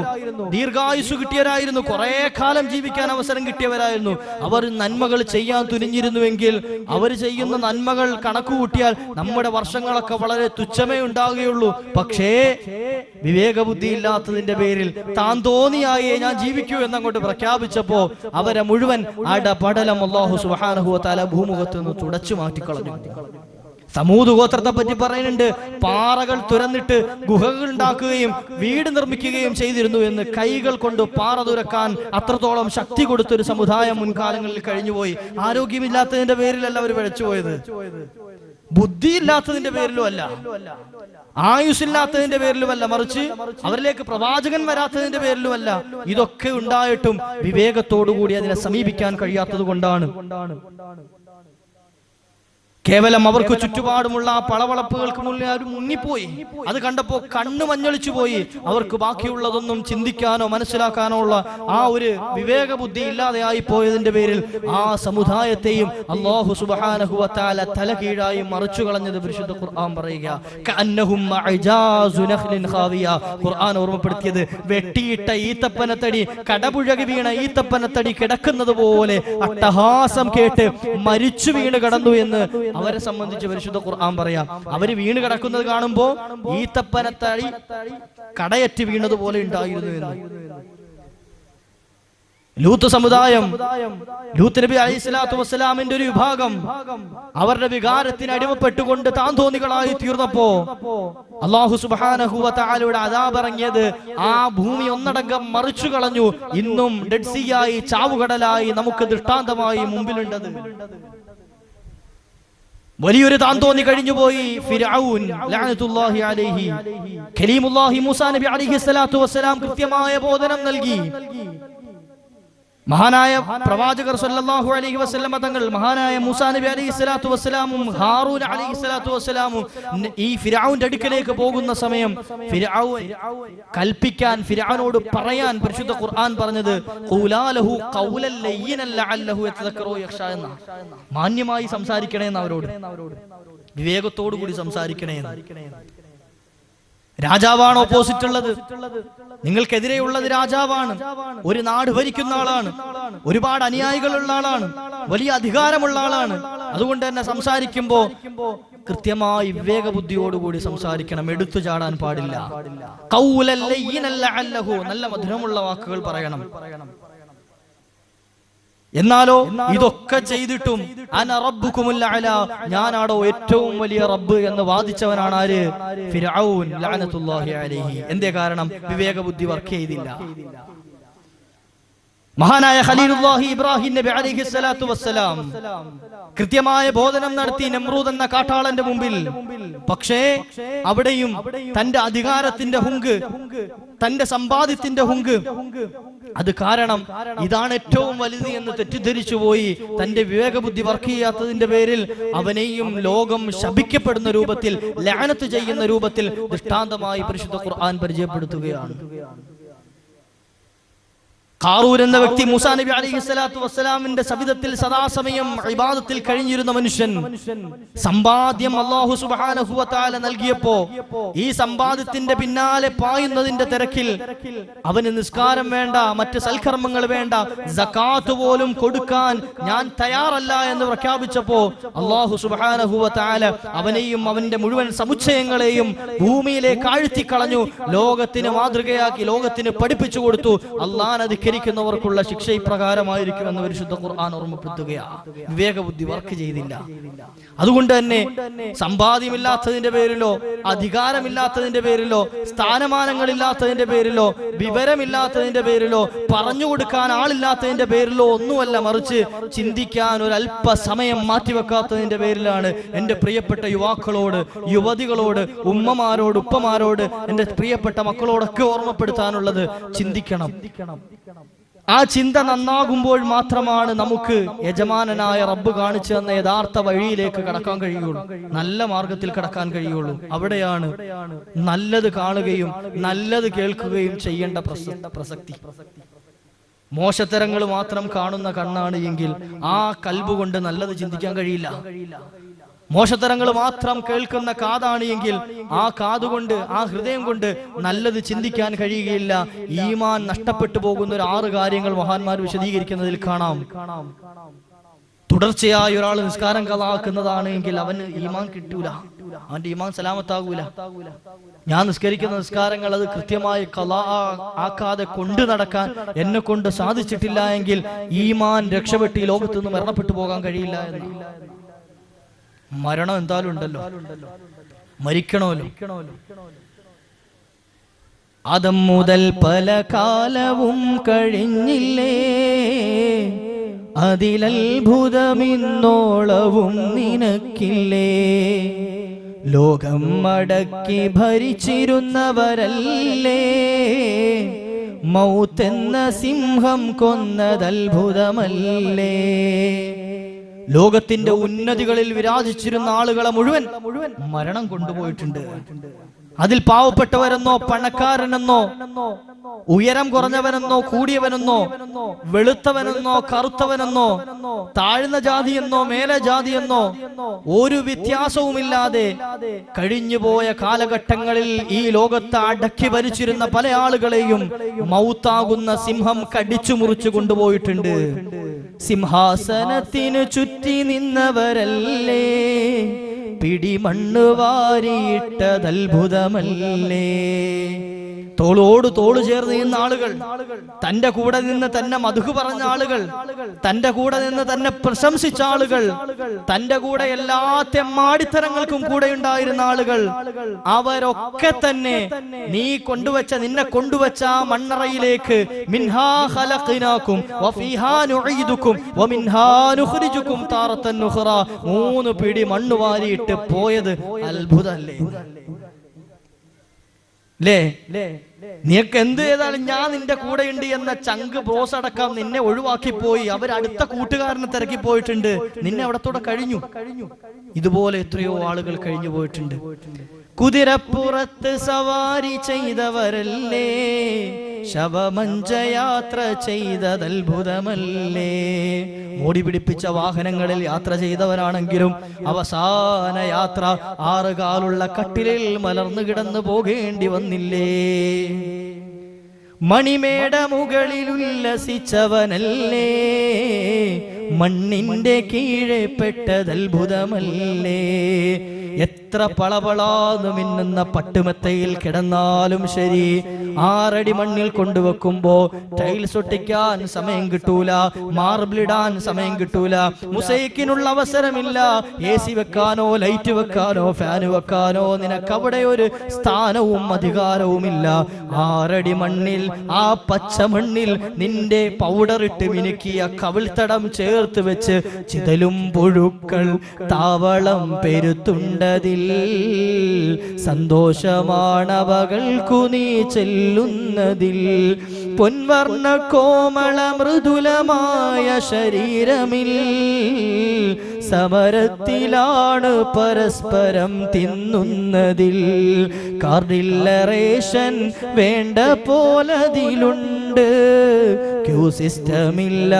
ദീർഘായുസ് കിട്ടിയവരായിരുന്നു. കുറെ കാലം ജീവിക്കാൻ അവസരം കിട്ടിയവരായിരുന്നു. അവർ നന്മകൾ ചെയ്യാൻ തുനിഞ്ഞിരുന്നുവെങ്കിൽ അവർ ചെയ്യുന്ന നന്മകൾ കണക്കുകൂട്ടിയാൽ നമ്മുടെ വർഷങ്ങളൊക്കെ വളരെ തുച്ഛമേ ഉണ്ടാകുകയുള്ളൂ. പക്ഷേ വിവേകബുദ്ധി ഇല്ലാത്തതിന്റെ പേരിൽ താൻ തോന്നിയായേ ഞാൻ ജീവിക്കൂ എന്നങ്ങോട്ട് പ്രഖ്യാപിച്ചപ്പോ അവരെ മുഴുവൻ അടപടലം അള്ളാഹു സുഹാനഹുല ഭൂമുഖത്ത് നിന്ന് തുടച്ചു മാറ്റിക്കളഞ്ഞു. സമൂത് ഗോത്രത്തെ പറ്റി പറയുന്നുണ്ട് പാറകൾ തുരന്നിട്ട് ഗുഹകൾ ഉണ്ടാക്കുകയും വീട് നിർമ്മിക്കുകയും ചെയ്തിരുന്നു എന്ന് കൈകൾ കൊണ്ട് പാറ തുരക്കാൻ അത്രത്തോളം ശക്തി കൊടുത്തൊരു സമുദായം മുൻകാലങ്ങളിൽ കഴിഞ്ഞുപോയി. ആരോഗ്യമില്ലാത്തതിന്റെ പേരിലല്ല അവർ പിഴച്ചുപോയത്. ബുദ്ധിയില്ലാത്തതിന്റെ പേരിലും അല്ല. ആയുസ്സില്ലാത്തതിന്റെ പേരിലുമല്ല മറിച്ച് അവരിലേക്ക് പ്രവാചകൻ വരാത്തതിന്റെ പേരിലുമല്ല ഇതൊക്കെ ഉണ്ടായിട്ടും വിവേകത്തോടുകൂടി അതിനെ സമീപിക്കാൻ കഴിയാത്തത് കൊണ്ടാണ്. കേവലം അവർക്ക് ചുറ്റുപാടുമുള്ള ആ പളവളപ്പുകൾക്ക് മുന്നിൽ അവർ മുങ്ങിപ്പോയി. അത് കണ്ടപ്പോ കണ്ണു മഞ്ഞളിച്ചു പോയി. അവർക്ക് ബാക്കിയുള്ളതൊന്നും ചിന്തിക്കാനോ മനസ്സിലാക്കാനോ ഉള്ള ആ ഒരു വിവേക ബുദ്ധി ഇല്ലാതെയായി പോയതിന്റെ പേരിൽ ആ സമുദായത്തെയും അള്ളാഹു സുബാനഹുവത്താല തല കീഴായി മറിച്ചു കളഞ്ഞത് പരിശുദ്ധ ഖുർആൻ പറയുക. ഖുർആൻ ഓർമ്മപ്പെടുത്തിയത് വെട്ടിയിട്ട ഈത്തപ്പനത്തടി കടപുഴകി വീണ ഈത്തപ്പനത്തടി കിടക്കുന്നത് പോലെ അട്ടഹാസം കേട്ട് മരിച്ചു വീണ് കടന്നു എന്ന് അവരെ സംബന്ധിച്ച് പരിശുദ്ധ ഖുർആൻ പറയാം. അവർ വീണ് കിടക്കുന്നത് കാണുമ്പോ ഈത്തപ്പനത്തടി കടയറ്റ് വീണതുപോലെ ഉണ്ടായിരുന്നു എന്ന്. ലൂത്ത് സമുദായം ലൂത്ത് നബി അലൈഹി സ്വലാത്തു വസ്സലാമിന്റെ ഒരു വിഭാഗം അവരുടെ വികാരത്തിന് അടിമപ്പെട്ടുകൊണ്ട് താന്തോന്നികളായി തീർന്നപ്പോ അള്ളാഹു സുബാനഹുവാലയുടെ അതാപറങ്ങിയത് ആ ഭൂമി ഒന്നടങ്കം മറിച്ചു കളഞ്ഞു. ഇന്നും ഡെഡ്സിയായി ചാവുകടലായി നമുക്ക് ദൃഷ്ടാന്തമായി മുമ്പിലുണ്ടത്. വലിയൊരു കഴിഞ്ഞുപോയി. ഫിർഔൻ ലഅനത്തുല്ലാഹി അലൈഹി. കലീമുല്ലാഹി മൂസാ നബി അലൈഹി സ്വലാത്തു വസ്സലാം കൃത്യമായ ബോധനം നൽകി. മഹാനായ പ്രവാചകർ സല്ലല്ലാഹു അലൈഹി വസല്ലമ തങ്ങൾ മഹാനായ മൂസാ നബി അലൈഹി സ്വലാത്തു വസ്സലാമും ഹാറൂൻ അലൈഹി സ്വലാത്തു വസ്സലാമും ഈ ഫിരാവിന്റെ അടുക്കലേക്ക് പോകുന്ന സമയം ഫിർഔൻ കൽപ്പിക്കാൻ ഫിരാനോട് പറയാൻ പരിശുദ്ധ ഖുർആൻ പറഞ്ഞത് മാന്യമായി സംസാരിക്കണേ എന്ന് അവരോട്. വിവേകത്തോടു കൂടി സംസാരിക്കണേ രാജാവാണ് ഓപ്പോസിറ്റ് ഉള്ളത്. നിങ്ങൾക്കെതിരെയുള്ളത് രാജാവാണ്. ഒരു നാട് ഭരിക്കുന്ന ആളാണ്. ഒരുപാട് അനുയായികളുള്ള ആളാണ്. വലിയ അധികാരമുള്ള ആളാണ്. അതുകൊണ്ട് തന്നെ സംസാരിക്കുമ്പോ കൃത്യമായി വിവേകബുദ്ധിയോടുകൂടി സംസാരിക്കണം. എടുത്തു ചാടാൻ പാടില്ല. ലഅല്ലഹു നല്ല മധുരമുള്ള വാക്കുകൾ പറയണം. എന്നാലോ ഇതൊക്കെ ചെയ്തിട്ടും ഞാനാടോ ഏറ്റവും വലിയ റബ്ബ് എന്ന് വാദിച്ചവനാണ് ആര്? അലൈഹി. എന്തേ കാരണം? വിവേകബുദ്ധി വർക്ക് ചെയ്തില്ല. മഹാനായ ഖലീലുല്ലാഹി ഇബ്രാഹിം നബി അലൈഹി സ്വലാത്തു വസ്സലാം കൃത്യമായ ബോധനം നടത്തി നമ്രൂദ് എന്ന കാട്ടാളന്റെ മുമ്പിൽ. പക്ഷേ അവിടെയും തന്റെ അധികാരത്തിന്റെ ഹുങ്ക് തന്റെ സമ്പാദ്യത്തിന്റെ ഹുങ്ക് അത് കാരണം ഇതാണ് ഏറ്റവും വലുത് എന്ന് തെറ്റിദ്ധരിച്ചു പോയി. തന്റെ വിവേകബുദ്ധി വർക്ക് ചെയ്യാത്തതിന്റെ പേരിൽ അവനെയും ലോകം ശപിക്കപ്പെടുന്ന രൂപത്തിൽ ലാനത്ത് ചെയ്യുന്ന രൂപത്തിൽ ദൃഷ്ടാന്തമായി പരിശുദ്ധ ഖുർആൻ പരിചയപ്പെടുത്തുകയാണ്. ഖാറൂൻ എന്ന വ്യക്തി മൂസാ നബി അലൈഹി സ്വലാത്തു വസ്സലാമിന്റെ സവിധത്തിൽ സദാസമയം ഇബാദത്തിൽ കഴിഞ്ഞിരുന്ന മനുഷ്യൻ സമ്പാദ്യം അള്ളാഹു തആല നൽകിയപ്പോ ഈ സമ്പാദ്യത്തിന്റെ പിന്നാലെ പായുന്നതിന്റെ തിരക്കിൽ അവന് നിസ്കാരം വേണ്ട മറ്റ് സൽക്കർമ്മങ്ങൾ വേണ്ട ജക്കാത്ത് പോലും കൊടുക്കാൻ ഞാൻ തയ്യാറല്ല എന്ന് പ്രഖ്യാപിച്ചപ്പോ അള്ളാഹു സുബ്ഹാനഹു വ അവനെയും അവന്റെ മുഴുവൻ സമുച്ചയങ്ങളെയും ഭൂമിയിലേക്ക് ആഴ്ത്തിക്കളഞ്ഞു ലോകത്തിന് മാതൃകയാക്കി ലോകത്തിന് പഠിപ്പിച്ചു കൊടുത്തു. അള്ളാൻ അധികരിക്കുന്നവർക്കുള്ള ശിക്ഷ ഇപ്രകാരമായിരിക്കുമെന്ന് പരിശുദ്ധ ഖുർആൻ ഓർമ്മപ്പെടുത്തുകയാണ് വിവേകബുദ്ധി വർക്ക് ചെയ്തില്ല. അതുകൊണ്ട് തന്നെ സമ്പാദ്യമില്ലാത്തതിന്റെ പേരിലോ അധികാരമില്ലാത്തതിന്റെ പേരിലോ സ്ഥാനമാനങ്ങളില്ലാത്തതിന്റെ പേരിലോ വിവരമില്ലാത്തതിന്റെ പേരിലോ പറഞ്ഞു കൊടുക്കാൻ ആളില്ലാത്തതിന്റെ പേരിലോ ഒന്നുമല്ല മറിച്ച് ചിന്തിക്കാൻ ഒരു അല്പ സമയം മാറ്റിവെക്കാത്തതിന്റെ പേരിലാണ് എന്റെ പ്രിയപ്പെട്ട യുവാക്കളോട് യുവതികളോട് ഉമ്മമാരോട് ഉപ്പമാരോട് എന്റെ പ്രിയപ്പെട്ട മക്കളോടൊക്കെ ഓർമ്മപ്പെടുത്താനുള്ളത് ചിന്തിക്കണം. ആ ചിന്ത നന്നാകുമ്പോൾ മാത്രമാണ് നമുക്ക് യജമാനനായ റബ്ബ് കാണിച്ചു തന്ന യഥാർത്ഥ വഴിയിലേക്ക് കടക്കാൻ കഴിയുള്ളൂ. നല്ല മാർഗത്തിൽ കടക്കാൻ കഴിയുള്ളൂ. അവിടെയാണ് നല്ലത് കാണുകയും നല്ലത് കേൾക്കുകയും ചെയ്യേണ്ട പ്രസക്തി. മോശത്തരങ്ങൾ മാത്രം കാണുന്ന കണ്ണാണ് എങ്കിൽ ആ കൽബ് കൊണ്ട് നല്ലത് ചിന്തിക്കാൻ കഴിയില്ല. മോശത്തരങ്ങൾ മാത്രം കേൾക്കുന്ന കാതാണ് എങ്കിൽ ആ കാതുകൊണ്ട് ആ ഹൃദയം കൊണ്ട് നല്ലത് ചിന്തിക്കാൻ കഴിയുകയില്ല. ഈമാൻ നഷ്ടപ്പെട്ടു പോകുന്ന ഒരു ആറ് കാര്യങ്ങൾ മഹാന്മാർ വിശദീകരിക്കുന്നതിൽ കാണാം. തുടർച്ചയായി ഒരാൾ നിസ്കാരം കഥാക്കുന്നതാണ് എങ്കിൽ അവന് ഈമാൻ കിട്ടൂല. അവന്റെ ഈമാൻ സലാമത്താകൂല. ഞാൻ നിസ്കരിക്കുന്ന നിസ്കാരങ്ങൾ അത് കൃത്യമായി കലാ ആക്കാതെ കൊണ്ടു നടക്കാൻ എന്നെ കൊണ്ട് സാധിച്ചിട്ടില്ല എങ്കിൽ ഈമാൻ രക്ഷപ്പെട്ട് ഈ ലോകത്ത് നിന്ന് മരണപ്പെട്ടു പോകാൻ കഴിയില്ല എന്ന്. മരണം എന്തായാലും ഉണ്ടല്ലോ. മരിക്കണമല്ലോ. അതം മുതൽ പല കാലവും കഴിഞ്ഞില്ലേ? അതിലത്ഭുതമിന്നോളവും നിനക്കില്ലേ? ലോകം മടക്കി ഭരിച്ചിരുന്നവരല്ലേ? മൗത്തെന്ന സിംഹം കൊന്നതത്ഭുതമല്ലേ? ലോകത്തിന്റെ ഉന്നതികളിൽ വിരാജിച്ചിരുന്ന ആളുകളെ മുഴുവൻ മരണം കൊണ്ടുപോയിട്ടുണ്ട്. അതിൽ പാവപ്പെട്ടവരെന്നോ പണക്കാരനെന്നോ ഉയരം കുറഞ്ഞവനെന്നോ കൂടിയവനെന്നോ വെളുത്തവനെന്നോ കറുത്തവനെന്നോ താഴ്ന്ന ജാതിയെന്നോ മേലെ ജാതിയെന്നോ ഒരു വ്യത്യാസവുമില്ലാതെ കഴിഞ്ഞുപോയ കാലഘട്ടങ്ങളിൽ ഈ ലോകത്ത് അടക്കി ഭരിച്ചിരുന്ന പല ആളുകളെയും മൗത്താകുന്ന സിംഹം കടിച്ചു മുറിച്ചു കൊണ്ടുപോയിട്ടുണ്ട്. സിംഹാസനത്തിനു ചുറ്റി നിന്നവരല്ലേ? പിടിമണ്ണ് വാരിയിട്ടതത്ഭുതമല്ലേ? തോളോട് തോൾ ചേർന്ന് നിന്ന ആളുകൾ തന്റെ കൂടെ നിന്ന് തന്നെ മധുഹ് പറഞ്ഞ ആളുകൾ തന്റെ കൂടെ നിന്ന് തന്നെ പ്രശംസിച്ച ആളുകൾ തന്റെ കൂടെ എല്ലാ തെമ്മാടിത്തരങ്ങൾക്കും കൂടെ ഉണ്ടായിരുന്ന ആളുകൾ അവരൊക്കെ തന്നെ നീ കൊണ്ടുവച്ച നിന്നെ കൊണ്ടുവച്ച മണ്ണറയിലേക്ക് മൂന്ന് പിടി മണ്ണ് വാരിയിട്ട് പോയത് അത്ഭുതമല്ലേ? ലേ നിനക്ക് എന്ത് ചെയ്താലും ഞാൻ നിന്റെ കൂടെ ഉണ്ട് എന്ന ചങ്ക് ബോസ് അടക്കം നിന്നെ ഒഴിവാക്കി പോയി. അവർ അടുത്ത കൂട്ടുകാരനെ തിരക്കി പോയിട്ടുണ്ട്. നിന്നെ അവിടത്തോടെ കഴിഞ്ഞു. ഇതുപോലെ എത്രയോ ആളുകൾ കഴിഞ്ഞു പോയിട്ടുണ്ട്. കുതിരപ്പുറത്ത് സവാരി ചെയ്തവരല്ലേ? ശവമഞ്ചയാത്ര ചെയ്തത് അത്ഭുതമല്ലേ മോടി പിടിപ്പിച്ച വാഹനങ്ങളിൽ യാത്ര ചെയ്തവരാണെങ്കിലും അവസാന യാത്ര ആറുകാലുള്ള കട്ടിലിൽ മലർന്നു കിടന്നു പോകേണ്ടി വന്നില്ലേ? മണിമേട മുകളിൽ ഉല്ലസിച്ചവനല്ലേ? മണ്ണിന്റെ കീഴെ പെട്ടതത്ഭുതമല്ലേ എത്ര പളപളാന്ന് മിന്നുന്ന പട്ടുമെത്തയിൽ കിടന്നാലും ശരി ആറടി മണ്ണിൽ കൊണ്ടുവെക്കുമ്പോ ടൈൽസ് ഒട്ടിക്കാൻ സമയം കിട്ടൂല മാർബിൾ ഇടാൻ സമയം കിട്ടൂല മുസൈക്കിനുള്ള അവസരമില്ല. എ സി വെക്കാനോ ലൈറ്റ് വെക്കാനോ ഫാന് വെക്കാനോ നിനക്ക് അവിടെ ഒരു സ്ഥാനവും അധികാരവുമില്ല. ആറടി മണ്ണിൽ ആ പച്ച മണ്ണിൽ നിന്റെ പൗഡർ ഇട്ട് മിനുക്കിയ കവിൾത്തടം ചേർത്ത് വെച്ച് ചിതലും പുഴുക്കൾ താവളം പെരുത്തുണ്ടതിൽ സന്തോഷമാണവകൾക്കു നീ ചെല്ലുന്നതിൽ പൊൻവർണ കോമള മൃദുലമായ ശരീരമിൽ സമരത്തിലാണ് പരസ്പരം തിന്നുന്നതിൽ കാർഡില്ല റേഷൻ വേണ്ട പോലതിലുണ്ട്. ക്യൂ സിസ്റ്റമില്ല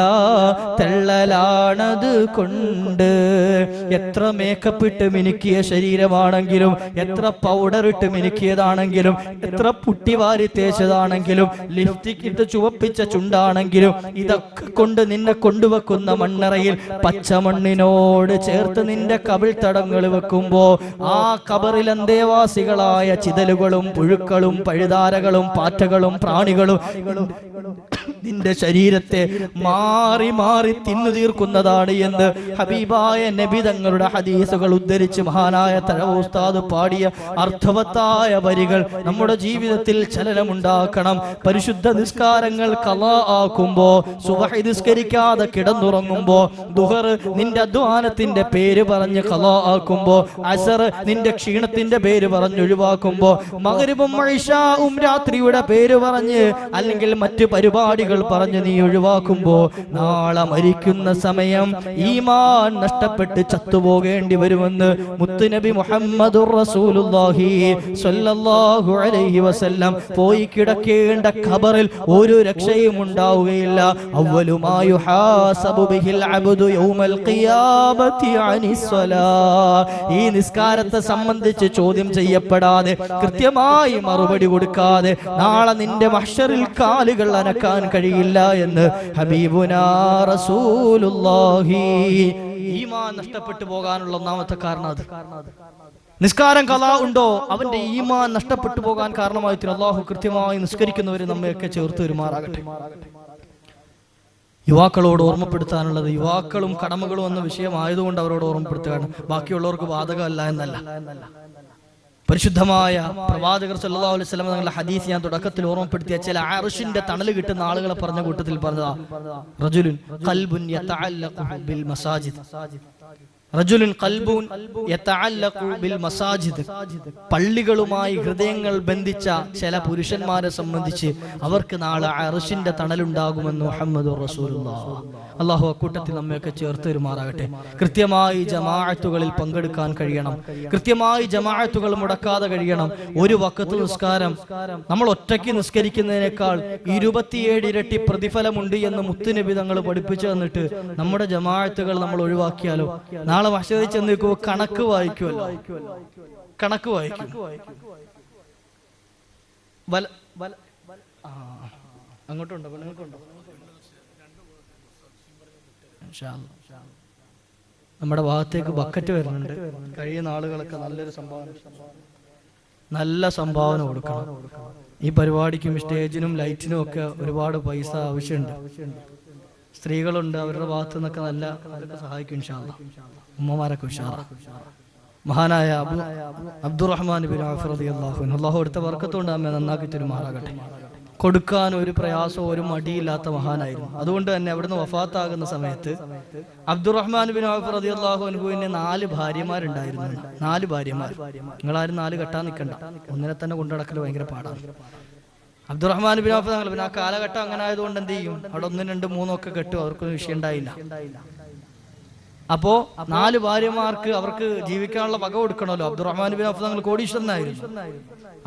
തെള്ളലാണത് കൊണ്ട് എത്ര മേക്കപ്പ് ഇട്ട് മിനുക്കിയ ശരീരമാണെങ്കിലും എത്ര പൗഡർ ഇട്ട് മിനുക്കിയതാണെങ്കിലും എത്ര പുട്ടിവാരി തേച്ചതാണെങ്കിലും ലിപ്സ്റ്റിക് ഇട്ട് ചുവപ്പിച്ച ചുണ്ടാണെങ്കിലും ഇതൊക്കെ കൊണ്ട് നിന്നെ കൊണ്ടുവെക്കുന്ന മണ്ണറയിൽ പച്ചമണ്ണിനോട് ചേർത്ത് നിന്റെ കവിൾ തടങ്ങൾ വെക്കുമ്പോ ആ കബറിൽ അന്തേവാസികളായ ചിതലുകളും പുഴുക്കളും പഴുതാരകളും പാറ്റകളും പ്രാണികളും നിന്റെ ശരീരത്തെ മാറി മാറി തിന്നു തീർക്കുന്നതാണ് എന്ന് ഹബീബായ നബി തങ്ങളുടെ ഹദീസുകൾ ഉദ്ധരിച്ച് മഹാനായ തലവോസ്താദ് പാടിയ അർത്ഥവത്തായ വരികൾ നമ്മുടെ ജീവിതത്തിൽ ചലനമുണ്ടാക്കണം. പരിശുദ്ധ നിസ്കാരങ്ങൾ കല ആക്കുമ്പോ സുബഹി നിസ്കരിക്കാതെ കിടന്നുറങ്ങുമ്പോ ദുഹർ നിന്റെ അധ്വാനത്തിന്റെ പേര് പറഞ്ഞ് കല ആക്കുമ്പോ അസർ നിന്റെ ക്ഷീണത്തിന്റെ പേര് പറഞ്ഞ് ഒഴിവാക്കുമ്പോ മകരിബും മൈഷാവും രാത്രിയുടെ പേര് പറഞ്ഞ് അല്ലെങ്കിൽ മറ്റു പരിപാടികൾ പറഞ്ഞ് നീ ഒഴിവാക്കുമ്പോ നാളെ മരിക്കുന്ന സമയം ഈമാൻ നഷ്ടപ്പെട്ട് ചത്തുപോകേണ്ടി വരുമെന്ന് മുത്തുനബി മുഹമ്മദ് അലൈഹി വസല്ലം പോയി കിടക്കേണ്ട ഖബറിൽ ഒരു രക്ഷയും ഉണ്ടാവുകയില്ല. അബ്ദു യൗമൽ അനിസ്സലാ ഈ നിസ്കാരത്തെ സംബന്ധിച്ച് ചോദ്യം ചെയ്യപ്പെടാതെ കൃത്യമായി മറുപടി കൊടുക്കാതെ നാളെ നിന്റെ മഷറിൽ കാലുകൾ അനക്കാൻ കഴിയില്ല. എന്ന് ഹബീബുനാ ഈമാൻ നഷ്ടപ്പെട്ടു പോകാനുള്ള ഒന്നാമത്തെ കാരണം അത്. നിസ്കാരം കല ഉണ്ടോ? അവന്റെ ഈമാൻ നഷ്ടപ്പെട്ടു പോകാൻ കാരണമായി. അള്ളാഹു കൃത്യമായി നിസ്കരിക്കുന്നവരെ നമ്മയൊക്കെ ചേർത്ത് വരുമാറാകട്ടെ യുവാക്കളോട് ഓർമ്മപ്പെടുത്താനുള്ളത് യുവാക്കളും കടമകളും എന്ന വിഷയമായതുകൊണ്ട് അവരോട് ഓർമ്മപ്പെടുത്തുകയാണ്. ബാക്കിയുള്ളവർക്ക് ബാധകമല്ല എന്നല്ല. പരിശുദ്ധമായ പ്രവാചകർ സല്ലല്ലാഹു അലൈഹി വസല്ലം തങ്ങളുടെ ഹദീസ് ഞാൻ തുടക്കത്തിൽ ഓർമ്മപ്പെടുത്തിയ ചില അർഷിന്റെ തണൽ കിട്ടുന്ന ആളുകളെ പറഞ്ഞ കൂട്ടത്തിൽ പറഞ്ഞതാ. റജുലുൻ യതഅല്ലഖു ബിൽ മസാജിദ്. പള്ളികളുമായി ഹൃദയങ്ങൾ ബന്ധിച്ച ചില പുരുഷന്മാരെ സംബന്ധിച്ച് അവർക്ക് നാളെ അർഷിന്റെ തണലുണ്ടാകുമെന്ന് റസൂലുള്ളാഹ് അള്ളാഹു അക്കൂട്ടത്തിൽ നമ്മയൊക്കെ ചേർത്ത് വരുമാറാകട്ടെ കൃത്യമായി ജമാഅത്തുകളിൽ പങ്കെടുക്കാൻ കഴിയണം. കൃത്യമായി ജമാഅത്തുകൾ മുടക്കാതെ കഴിയണം. ഒരു വക്കത്ത് നിസ്കാരം. നമ്മൾ ഒറ്റയ്ക്ക് നിസ്കരിക്കുന്നതിനേക്കാൾ ഇരുപത്തിയേഴ് ഇരട്ടി പ്രതിഫലമുണ്ട് എന്ന് മുത്തുനബി തങ്ങൾ പഠിപ്പിച്ചു തന്നിട്ട് നമ്മുടെ ജമാഅത്തുകൾ നമ്മൾ ഒഴിവാക്കിയാലോ? നാളെ മഷതി ചെന്ന് നിൽക്കുമ്പോ കണക്ക് വായിക്കുമല്ലോ കണക്ക് വായിക്കും. അങ്ങോട്ടുണ്ടോ. നമ്മുടെ ഭാഗത്തേക്ക് ബക്കറ്റ് വരുന്നുണ്ട്. കഴിയുന്ന ആളുകളൊക്കെ നല്ലൊരു സംഭാവന. നല്ല സംഭാവന കൊടുക്കണം. ഈ പരിപാടിക്കും സ്റ്റേജിനും ലൈറ്റിനും ഒക്കെ ഒരുപാട് പൈസ ആവശ്യമുണ്ട്. സ്ത്രീകളുണ്ട് അവരുടെ ഭാഗത്തു നിന്നൊക്കെ നല്ല അവരൊക്കെ സഹായിക്കും ഉമ്മമാരൊക്കെ ഉഷാറ. മഹാനായ അബു അബ്ദുറഹ്മാൻ അൻഹു. അള്ളാഹു എടുത്ത വർക്കത്തുകൊണ്ട് അമ്മ നന്നാക്കി തരുമാറാകട്ടെ കൊടുക്കാൻ ഒരു പ്രയാസവും ഒരു മടിയില്ലാത്ത മഹാനായിരുന്നു. അതുകൊണ്ട് തന്നെ അവിടുന്ന് വഫാത്താകുന്ന സമയത്ത് അബ്ദുറഹ്മാൻ ബിൻ ഔഫ് റതി അള്ളാഹു അനുഭവിന് നാല് ഭാര്യമാരുണ്ടായിരുന്നു. നാല് ഭാര്യമാർ. നിങ്ങളാരും നാല് കെട്ടാൻ നിൽക്കണ്ട. ഒന്നിനെ തന്നെ കൊണ്ടുനടക്കൽ ഭയങ്കര പാടാണ്. അബ്ദുറഹ്മാൻ ബിൻ ഔഫ് തങ്ങൾ പിന്നെ ആ കാലഘട്ടം അങ്ങനെ ആയതുകൊണ്ട് എന്ത് ചെയ്യും? അവിടെ ഒന്നും രണ്ടും മൂന്നും ഒക്കെ കെട്ടും. അവർക്കൊന്നും വിഷയം ഉണ്ടായില്ല. അപ്പോ നാല് ഭാര്യമാർക്ക് അവർക്ക് ജീവിക്കാനുള്ള വക കൊടുക്കണമല്ലോ. അബ്ദുറഹ്മാൻ ബിൻ അഫ് തങ്ങൾ കോടീശ്വരനായിരുന്നു.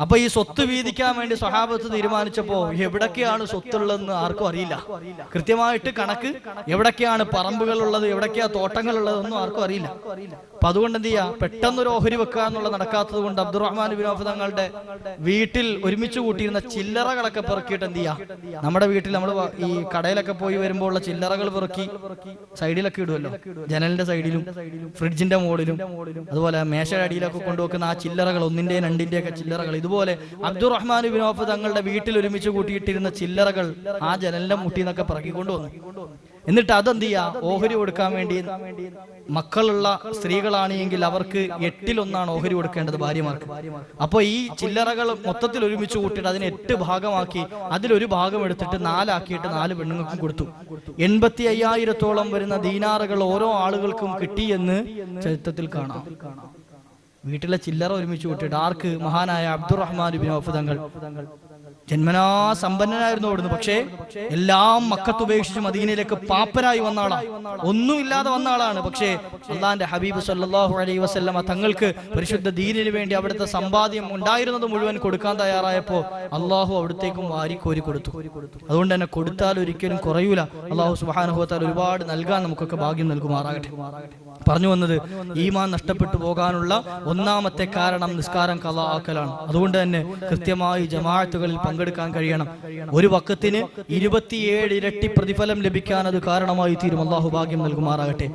അപ്പൊ ഈ സ്വത്ത് വീതിക്കാൻ വേണ്ടി സ്വഹാബത്ത് തീരുമാനിച്ചപ്പോ എവിടൊക്കെയാണ് സ്വത്തുള്ളതെന്ന് ആർക്കും അറിയില്ല. കൃത്യമായിട്ട് കണക്ക് എവിടൊക്കെയാണ് പറമ്പുകൾ ഉള്ളത് എവിടൊക്കെയാ തോട്ടങ്ങൾ ഉള്ളതെന്നും ആർക്കും അറിയില്ല. അപ്പൊ അതുകൊണ്ട് എന്ത് ചെയ്യാ? പെട്ടെന്ന് ഒരു ഓഹരി വെക്കുക എന്നുള്ളത് നടക്കാത്തത് കൊണ്ട് അബ്ദുറഹ്മാൻ ബിൻ അഫ് തങ്ങളുടെ വീട്ടിൽ ഒരുമിച്ച് കൂട്ടിയിരുന്ന ചില്ലറകളൊക്കെ പെറുക്കിയിട്ട് എന്ത് ചെയ്യാ? നമ്മുടെ വീട്ടിൽ നമ്മൾ ഈ കടയിലൊക്കെ പോയി വരുമ്പോൾ ഉള്ള ചില്ലറകൾ പെറുക്കി സൈഡിലൊക്കെ ഇടുമല്ലോ ജനലിന്റെ സൈഡിലും ഫ്രിഡ്ജിന്റെ മുകളിലും അതുപോലെ മേശയുടെ അടിയിലൊക്കെ കൊണ്ടുവെക്കുന്ന ആ ചില്ലറകൾ ഒന്നിന്റെയും രണ്ടിന്റെ ഒക്കെ ചില്ലറകൾ. ഇതുപോലെ അബ്ദുറഹ്മാൻ ബിൻ ഔഫ് തങ്ങളുടെ വീട്ടിൽ ഒരുമിച്ച് കൂട്ടിയിട്ടിരുന്ന ചില്ലറകൾ ആ ജനലിന്റെ മുട്ടിന്നൊക്കെ നിന്നൊക്കെ പിറക്കിക്കൊണ്ടു വന്നു എന്നിട്ട് അതെന്ത് ചെയ്യാ? ഓഹരി കൊടുക്കാൻ വേണ്ടി മക്കളുള്ള സ്ത്രീകളാണ് എങ്കിൽ അവർക്ക് എട്ടിലൊന്നാണ് ഓഹരി കൊടുക്കേണ്ടത് ഭാര്യമാർക്ക്. അപ്പൊ ഈ ചില്ലറകൾ മൊത്തത്തിൽ ഒരുമിച്ച് കൂട്ടിയിട്ട് അതിനെ എട്ട് ഭാഗമാക്കി അതിലൊരു ഭാഗം എടുത്തിട്ട് നാലാക്കിയിട്ട് നാല് പെണ്ണുങ്ങൾക്കും കൊടുത്തു. എൺപത്തി അയ്യായിരത്തോളം വരുന്ന ദീനാറുകൾ ഓരോ ആളുകൾക്കും കിട്ടിയെന്ന് ചരിത്രത്തിൽ കാണാം. വീട്ടിലെ ചില്ലറ ഒരുമിച്ച് കൂട്ടിയിട്ട് ആർക്ക്? മഹാനായ അബ്ദുറഹ്മാൻ ബിൻ ഓഫ് തങ്ങൾ. ജന്മനാ സമ്പന്നനായിരുന്നു അവിടുന്ന്. പക്ഷേ എല്ലാം മക്കത്ത് ഉപേക്ഷിച്ച് മദീനയിലേക്ക് പാപ്പനായി വന്ന ആളാണ് ഒന്നുമില്ലാതെ വന്ന ആളാണ്. പക്ഷേ അള്ളാന്റെ ഹബീബ് സല്ലാഹു അലൈ വസല്ലമ തങ്ങൾക്ക് പരിശുദ്ധ ദീനിന് വേണ്ടി അവിടുത്തെ സമ്പാദ്യം ഉണ്ടായിരുന്നത് മുഴുവൻ കൊടുക്കാൻ തയ്യാറായപ്പോ അള്ളാഹു അവിടത്തേക്കും വാരിക്കോരി കൊടുത്തു. അതുകൊണ്ട് തന്നെ കൊടുത്താൽ ഒരിക്കലും കുറയൂല. അള്ളാഹു സുബാനുഭവത്താൽ ഒരുപാട് നൽകാൻ നമുക്കൊക്കെ ഭാഗ്യം നൽകുമാറാകട്ടെ. പറഞ്ഞു വന്നത് ഈമാൻ നഷ്ടപ്പെട്ടു പോകാനുള്ള ഒന്നാമത്തെ കാരണം നിസ്കാരം കല ആക്കലാണ്. അതുകൊണ്ട് തന്നെ കൃത്യമായി ജമാഅത്തുകളിൽ പങ്കെടുക്കാൻ കഴിയണം. ഒരു വക്കത്തിന് ഇരുപത്തിയേഴ് ഇരട്ടി പ്രതിഫലം ലഭിക്കാൻ അത് കാരണമായി തീരും. അള്ളാഹു ഭാഗ്യം നൽകുമാറാകട്ടെ.